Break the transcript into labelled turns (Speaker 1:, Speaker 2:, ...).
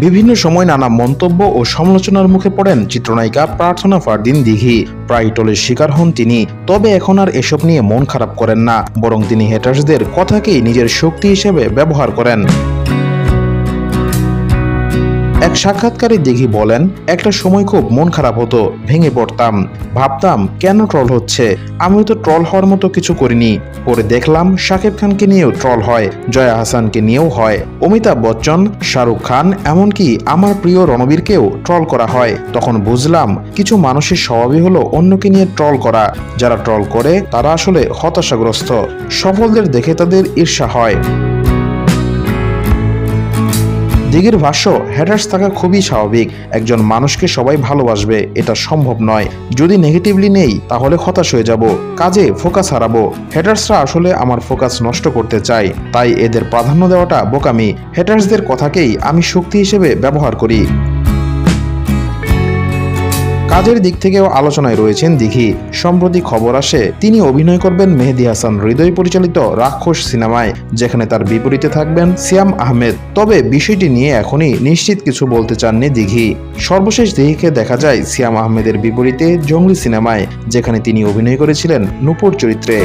Speaker 1: বিভিন্ন সময় নানা মন্তব্য ও সমালোচনার মুখে পড়েন চিত্রনায়িকা প্রার্থনা ফারদিন দিঘি। প্রায় টোলের শিকার হন তিনি। তবে এখন আর এসব নিয়ে মন খারাপ করেন না, বরং তিনি হেটার্সদের কথাকেই নিজের শক্তি হিসেবে ব্যবহার করেন। এক সাক্ষাৎকারে দিঘি বলেন, একটা সময় খুব মন খারাপ হতো, ভেঙে পড়তাম। ভাবতাম, কেন ট্রল হচ্ছে? আমিও তো ট্রল হওয়ার মতো কিছু করিনি। পরে দেখলাম, শাকিব খানকে নিয়েও ট্রল হয়, জয়া হাসানকে নিয়েও হয়। অমিতাভ বচ্চন, শাহরুখ খান, এমনকি আমার প্রিয় রণবীরকেও ট্রল করা হয়। তখন বুঝলাম, কিছু মানুষের স্বভাবই হলো অন্যকে নিয়ে ট্রল করা। যারা ট্রল করে, তারা আসলে হতাশাগ্রস্ত। সফলদের দেখে তাদের ঈর্ষা হয়। দিঘির ভাষ্য হ্যাটার্স থাকা খুবই স্বাভাবিক। একজন মানুষকে সবাই ভালোবাসবে, এটা সম্ভব নয়। যদি নেগেটিভলি নেই, তাহলে হতাশ হয়ে যাব। কাজে ফোকাস হারাবো। হ্যাটার্সরা আসলে আমার ফোকাস নষ্ট করতে চায়, তাই এদের প্রাধান্য দেওয়াটা বোকামি। হ্যাটার্সদের কথাকেই আমি শক্তি হিসেবে ব্যবহার করি। কাজের দিক থেকেও আলোচনায় রয়েছেন দিঘি। সম্প্রতি খবর আসে, তিনি অভিনয় করবেন মেহেদি হাসান হৃদয় পরিচালিত রাক্ষস সিনেমায়, যেখানে তার বিপরীতে থাকবেন সিয়াম আহমেদ। তবে বিষয়টি নিয়ে এখনই নিশ্চিত কিছু বলতে চাননি দিঘি। সর্বশেষ দিঘিকে দেখা যায় সিয়াম আহমেদের বিপরীতে জঙ্গলি সিনেমায়, যেখানে তিনি অভিনয় করেছিলেন নূপুর চরিত্রে।